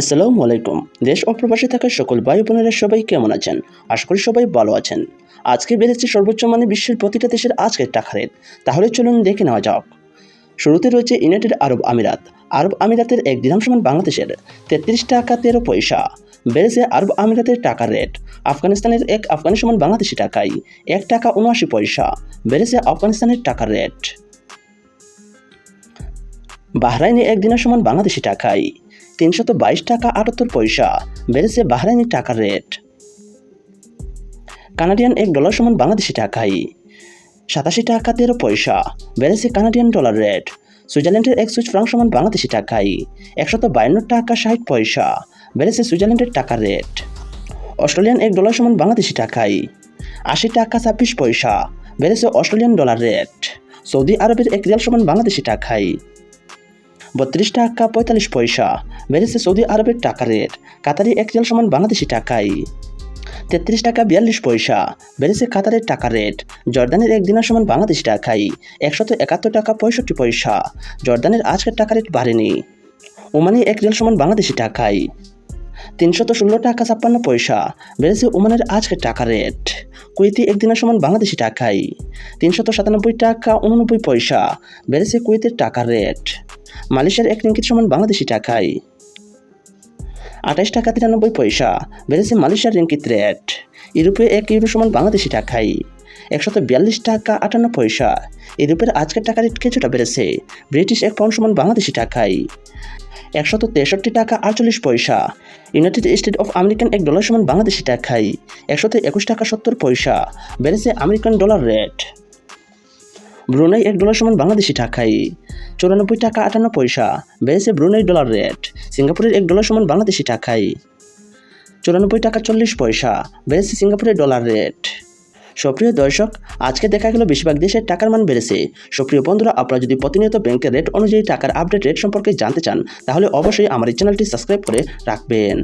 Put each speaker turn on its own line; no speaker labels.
আসসালামু আলাইকুম। দেশ ও প্রবাসী থাকা সকল ভাই বোনেরা সবাই কেমন আছেন? আশা করি সবাই ভালো আছেন। আজকে বেড়েছে সর্বোচ্চ মানে বিশ্বের প্রতিটা দেশের আজকের টাকা রেট। তাহলে চলুন দেখে নেওয়া যাক। শুরুতে রয়েছে ইউনাইটেড আরব আমিরাত। আরব আমিরাতের এক দিনাম সমান বাংলাদেশের তেত্রিশ টাকা তেরো পয়সা। বেড়েছে আরব আমিরাতের টাকার রেট। আফগানিস্তানের এক আফগানি সমান বাংলাদেশি টাকায় এক টাকা উনআশি পয়সা। বেড়েছে আফগানিস্তানের টাকার রেট। বাহরাইনে এক দিনের সমান বাংলাদেশি টাকায়। তিনশত বাইশ টাকা আটাত্তর পয়সা। বেড়েছে বাহরাইনি টাকার রেট। কানাডিয়ান এক ডলার সমান বাংলাদেশি টাকাই। সাতাশি টাকা তেরো পয়সা। বেড়েছে কানাডিয়ান ডলার রেট। সুইজারল্যান্ডের এক সুইচ ফ্রাঙ্ক সমান বাংলাদেশি টাকায় একশত বায়ান্ন টাকা ষাট পয়সা। বেড়েছে সুইজারল্যান্ডের টাকার রেট। অস্ট্রেলিয়ান এক ডলার সমান বাংলাদেশি টাকাই। আশি টাকা ছাব্বিশ পয়সা। বেড়েছে অস্ট্রেলিয়ান ডলার রেট। সৌদি আরবের এক রিয়াল সমান বাংলাদেশি টাকায় বত্রিশ টাকা, পঁয়তাল্লিশ পয়সা। বেড়েছে সৌদি আরবের টাকা রেট। কাতারি এক রিয়াল সমান বাংলাদেশি টাকায় তেত্রিশ টাকা, বিয়াল্লিশ পয়সা। বেড়েছে কাতারের টাকা রেট। জর্দানের এক দিনের সমান বাংলাদেশি টাকায় একশত একাত্তর টাকা, পঁয়ষট্টি পয়সা। জর্দানের আজকের টাকা রেট বাড়েনি। ওমানি এক রিয়াল সমান বাংলাদেশি টাকায় তিনশত ষোলো টাকা, ছাপ্পান্ন পয়সা। বেড়েছে ওমানের আজকের টাকা রেট। কুয়েতি একদিনের সমান বাংলাদেশি টাকায় তিনশত সাতানব্বই টাকা, উননব্বই পয়সা। বেড়েছে কুয়েতের টাকা রেট। মালয়েশিয়ার এক রিঙ্কিত সমান বাংলাদেশি টাকায়। আঠাশ টাকা তিরানব্বই পয়সা, বেড়েছে মালয়েশিয়ার রিঙ্কিত রেট। ইউরোপে এক ইউরো সমান বাংলাদেশি টাকায়। একশত বিয়াল্লিশ টাকা আটান্ন পয়সা, ইউরোপের আজকের টাকা রেট কিছুটা বেড়েছে, ব্রিটিশ এক পাউন্ড সমান বাংলাদেশি টাকায়। একশত তেষট্টি টাকা আটচল্লিশ পয়সা, ইউনাইটেড স্টেট অফ আমেরিকান এক ডলার সমান বাংলাদেশি টাকায়। একশত একুশ টাকা সত্তর পয়সা, বেড়েছে আমেরিকান ডলার রেট। ব্রুনাই এক ডলার সমান বাংলাদেশি টাকায়। চুরানব্বই টাকা আটান্ন পয়সা। বেড়েছে ব্রুনাই ডলার রেট। সিঙ্গাপুরের এক ডলার সমান বাংলাদেশি টাকায়। চুরানব্বই টাকা চল্লিশ পয়সা। বেড়েছে সিঙ্গাপুরের ডলার রেট। সুপ্রিয় দর্শক, আজকে দেখা গেল বেশিরভাগ দেশের টাকার মান বেড়েছে। সুপ্রিয় বন্ধুরা, আপনারা যদি প্রতিনিয়ত ব্যাংকের রেট অনুযায়ী টাকার আপডেট রেট সম্পর্কে জানতে চান, তাহলে অবশ্যই আমার এই চ্যানেলটি সাবস্ক্রাইব করে রাখবেন।